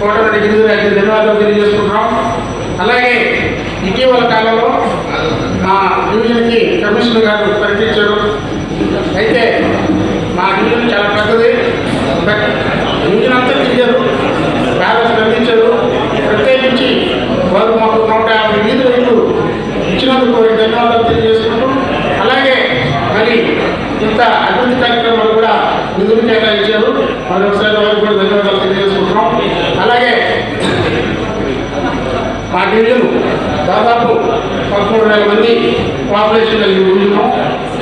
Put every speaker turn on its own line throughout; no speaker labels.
కోటరెడ్డి గిరిజరాజు ధన్యవాదాలు తెలియజేసుకుంటున్నాం. అలాగే ఇటీవల కాలంలో మా డివిజన్కి కమిషనర్ గారు ప్రకటించారు. అయితే మా డివిజన్ చాలా పెద్దది. బట్ డివిజన్ అంతా తిరిగారు. బ్యాలెన్స్ ప్రకటించారు ప్రత్యేకించి వారు మాకు నూట యాభై వీధుల ఇల్లు ఇచ్చినందుకు ధన్యవాదాలు తెలియజేసుకుంటూ అలాగే మరి ఇంత అభివృద్ధి కార్యక్రమాలు నిధులు కేటాయించారు. మరి ఒకసారి వారికి కూడా ధన్యవాదాలు తెలియజేసుకుంటున్నాం. అలాగే మా డివిజన్ దాదాపు పదమూడు వేల మంది పాపులేషన్ కలిగి ఉంటున్నాం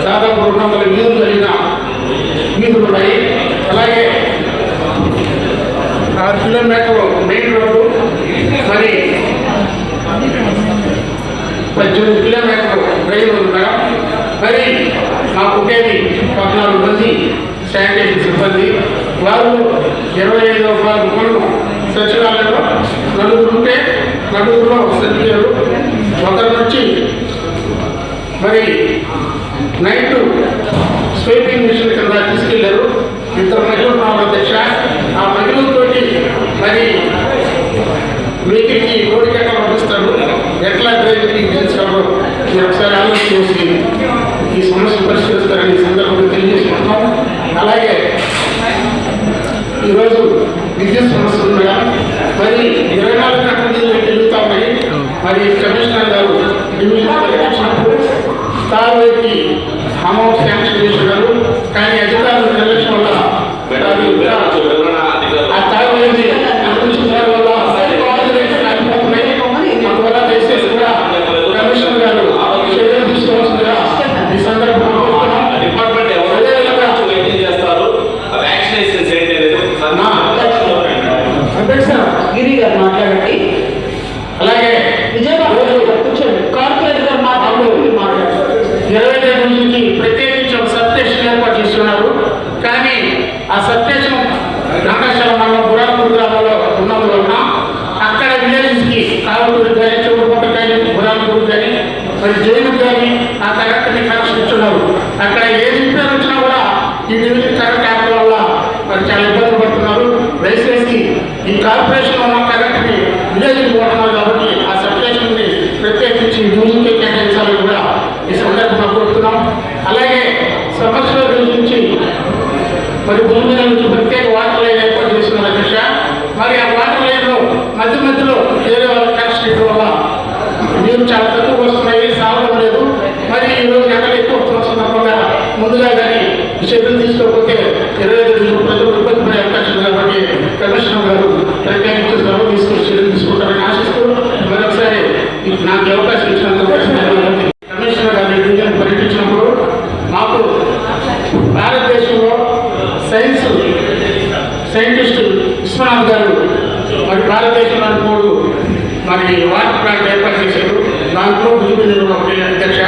దాదాపు రెండు వందల వీధులు కలిగిన వీధులు ఉన్నాయి. అలాగే ఆరు కిలోమీటర్లు మెయిన్ రోడ్డు మరి పద్దెనిమిది కిలోమీటర్లు రైలు ఉండగా మరి మాకు ఉండేది పద్నాలుగు మంది శానిటేషన్ సిబ్బంది వారు ఇరవై ఐదు వారు సచివాలయంలో నలుగురు ఉంటే నలుగురులో సరిపోయారు ఒకరి నుంచి మరి నైట్ స్వీపింగ్ మిషన్ కింద తీసుకెళ్ళారు. ఇద్దరు మహిళలు ఉన్నారు అధ్యక్ష. ఆ మహిళలతోటి మరి మీటింగ్కి కోడి ఎట్లా పంపిస్తారు. ఎట్లా డ్రైవింగ్ చేస్తారో మీరు ఒకసారి ఆలోచన ఈ సమస్య పరిష్కరిస్తారని ఈ సందర్భంగా తెలియజేసుకుంటున్నాం అలాగే ఈరోజు విద్యుత్ సమస్య ఉండగా మరి ఇరవై నాలుగు గంటల నీళ్ళు ఉన్నాయి మరి కమిషనర్ గారు డివిజన్ పర్యటించినప్పుడు తావేకి అమౌంట్ శాంక్షన్ చేసినారు కానీ అధికారులు నిర్లక్ష్యం వల్ల
అది ఆ
తాగునేది అనుకుంటున్నారు వల్ల అయిపోతున్నాయి
అందువల్ల దయచేసి
కూడా
కమిషనర్ గారు చర్యలు
తీసుకోవాల్సిందిగా
ఈ
సందర్భంగా కోరుతున్నాం.
డిపార్ట్మెంట్ ఎవరు వెయిటింగ్ చేస్తారు వ్యాక్సినేషన్స్ ఏంటి అనేది ఒకసారి నా అధ్యక్ష
గిరి గారు మాట్లాడండి
అలాగే
విజయబాబు గారు కూర్చోండి కార్పొరేటర్ గారు మాట్లాడండి మీరు మాట్లాడండి
ఇరవై ఐదు రోజులకి ప్రత్యేకించి ఒక సబ్ స్టేషన్ ఏర్పాటు చేస్తున్నారు కానీ ఆ సబ్ స్టేషన్ రంగశాల మండలం బురాపూర్ గ్రామంలో ఉన్నందువలన అక్కడ విలేజెస్కి కావలూరు కానీ చెవుడుపట్ట కానీ బురాపూర్ కానీ మరి జైలు కానీ ఆ కరెక్ట్ని కనెక్షన్ ఇచ్చున్నారు అక్కడ ఏది రిపేర్ వచ్చినా కూడా ఈ డివిజన్ కరెక్ట్ యాప్ వల్ల మరి చాలా ఇబ్బంది పడుతున్నారు దయచేసి ఈ కార్పొరేషన్ ఉన్న కరెక్ట్ని విలేజ్కి పోతున్నారు కాబట్టి ఆ సబ్ స్టేషన్ని ప్రత్యేకించి డివిజన్కి కేటాయించాలని కూడా ఈ సందర్భంగా కోరుతున్నాం. అలాగే సమస్యల గురించి మరి భూమి నుంచి ప్రత్యేక వాటర్ లైన్ ఏర్పాటు చేస్తున్నారు అధ్యక్ష. మరి ఆ వాటర్ లైన్లో మధ్య మధ్యలో వేరే వాళ్ళ కనెక్షన్ ఇవ్వడం వల్ల నీరు చాలా తక్కువ వస్తున్నాయి సాగడం లేదు. మరి ఈ రోజు ఎక్కువ వస్తున్న సందర్భంగా ముందుగా కానీ చర్యలు సైంటిస్ట్ విశ్వనాథ్ గారు మరి భారతదేశంలోని మూడు మరి వాటర్ ప్లాంట్ ఏర్పాటు చేశారు. దాంట్లో భూమిని ఒకటి అధ్యక్ష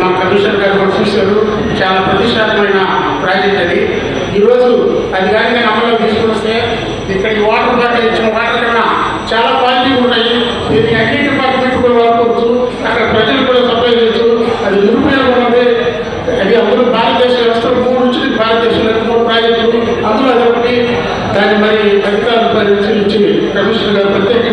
మా కమిషనర్ గారు కూడా చాలా ప్రతిష్టాత్మైన ప్రాజెక్ట్ అది. ఈరోజు అది కానీ అమల్లో తీసుకొస్తే ఇక్కడ ఈ వాటర్ ప్లాంట్ ఇచ్చిన వాటర్ కన్నా చాలా పాజిటివ్ ఉన్నాయి. దీనికి అన్ని డిపార్ట్మెంట్ కూడా వాడుకోవచ్చు. అక్కడ ప్రజలు కూడా సప్లై చేయొచ్చు. అది నిరుపయోగం ఉంది అది అందులో భారతదేశ వ్యవస్థ మూడు నుంచి భారతదేశంలో మూడు ప్రాజెక్టులు. అందులో ఒకటి దాన్ని మరి అధికారులు పరిశీలించి కమిషనర్ గారు ప్రత్యేక